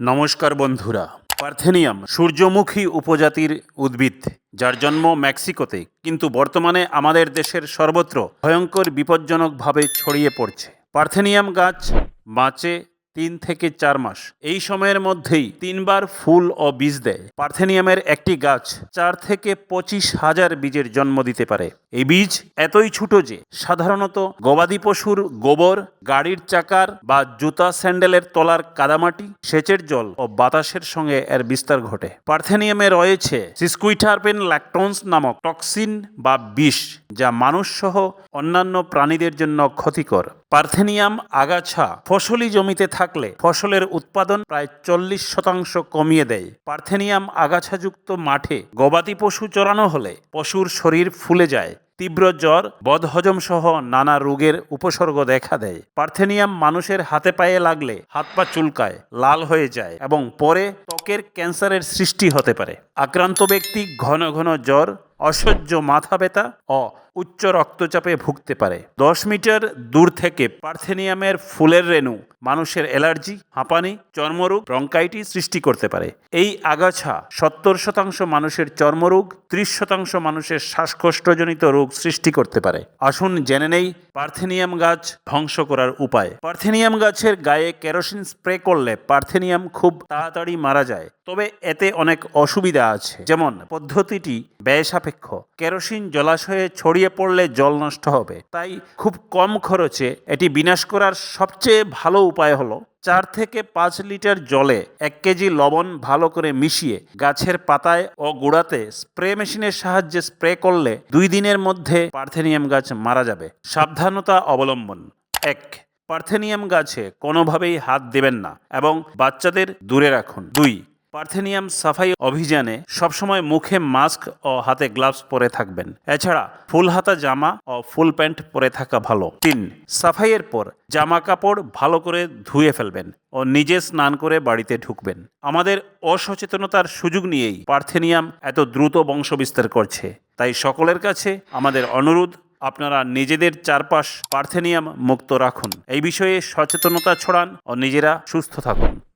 নমস্কার বন্ধুরা। পার্থেনিয়াম সূর্যমুখী উপজাতির উদ্ভিদ, যার জন্ম মেক্সিকোতে, কিন্তু বর্তমানে আমাদের দেশের সর্বত্র ভয়ঙ্কর বিপজ্জনকভাবে ছড়িয়ে পড়ছে। পার্থেনিয়াম গাছ বাঁচে তিন থেকে চার মাস। এই সময়ের মধ্যেই তিনবার ফুল ও বীজ দেয়। পার্থেনিয়ামের একটি গাছ চার থেকে পঁচিশ হাজার বীজের জন্ম দিতে পারে। এই বীজ এতই ছোট যে, সাধারণত গবাদি পশুর গোবর গাড়ির চাকার বা জুতা স্যান্ডেলের তলার কাদামাটি, সেচের জল ও বাতাসের সঙ্গে এর বিস্তার ঘটে। পার্থেনিয়ামে রয়েছে সিসকুইটারপেন ল্যাকটনস নামক টক্সিন বা বিষ, যা মানুষ সহ অন্যান্য প্রাণীদের জন্য ক্ষতিকর। পার্থেনিয়াম আগাছা ফসলি জমিতে থাকলে ফসলের উৎপাদন প্রায় চল্লিশ শতাংশ কমিয়ে দেয়। পার্থেনিয়াম আগাছাযুক্ত মাঠে গবাদি পশু চড়ানো হলে পশুর শরীর ফুলে যায়। তীব্র জ্বর, বদহজম সহ নানা রোগের উপসর্গ দেখা দেয়। পার্থেনিয়াম মানুষের হাতে পায়ে লাগলে হাত পা চুলকায়, লাল হয়ে যায় এবং পরে ত্বকের ক্যান্সারের সৃষ্টি হতে পারে। আক্রান্ত ব্যক্তি ঘন ঘন জ্বর, অসহ্য মাথা ব্যথা ও উচ্চ রক্তচাপে ভুগতে পারে। দশ মিটার দূর থেকে পার্থেনিয়ামের ফুলের রেণু মানুষের অ্যালার্জি, হাঁপানি, চর্মরোগ, ব্রঙ্কাইটিস সৃষ্টি করতে পারে। এই আগাছা সত্তর শতাংশ মানুষের চর্মরোগ, ত্রিশ শতাংশ মানুষের শ্বাসকষ্টজনিত রোগ সৃষ্টি করতে পারে। আসুন জেনে নেই পার্থেনিয়াম গাছ ধ্বংস করার উপায়। পার্থেনিয়াম গাছের গায়ে কেরোসিন স্প্রে করলে পার্থেনিয়াম খুব তাড়াতাড়ি মারা যায়। তবে এতে অনেক অসুবিধা আছে। যেমন পদ্ধতিটি ব্যয় সাপেক্ষ কেরোসিন জলাশয়ে ছড়িয়ে পড়লে জল নষ্ট হবে। তাই খুব কম খরচে এটি বিনাশ করার সবচেয়ে ভালো উপায় হলো চার থেকে পাঁচ লিটার জলে এক কেজি লবণ ভালো করে মিশিয়ে গাছের পাতায় ও গোড়াতে স্প্রে মেশিনের সাহায্যে স্প্রে করলে দুই দিনের মধ্যে পার্থেনিয়াম গাছ মারা যাবে। সাবধানতা অবলম্বন। এক, পার্থেনিয়াম গাছে কোনোভাবেই হাত দেবেন না এবং বাচ্চাদের দূরে রাখুন। দুই পার্থেনিয়াম সাফাই অভিযানে সবসময় মুখে মাস্ক ও হাতে গ্লাভস পরে থাকবেন। এছাড়া ফুল হাতা জামা ও ফুল প্যান্ট পরে থাকা ভালো। তিন, সাফাইয়ের পর জামা কাপড় ভালো করে ধুয়ে ফেলবেন ও নিজে স্নান করে বাড়িতে ঢুকবেন। আমাদের অসচেতনতার সুযোগ নিয়েই পার্থেনিয়াম এত দ্রুত বংশ বিস্তার করছে। তাই সকলের কাছে আমাদের অনুরোধ, আপনারা নিজেদের চারপাশ পার্থেনিয়াম মুক্ত রাখুন। এই বিষয়ে সচেতনতা ছড়ান ও নিজেরা সুস্থ থাকুন।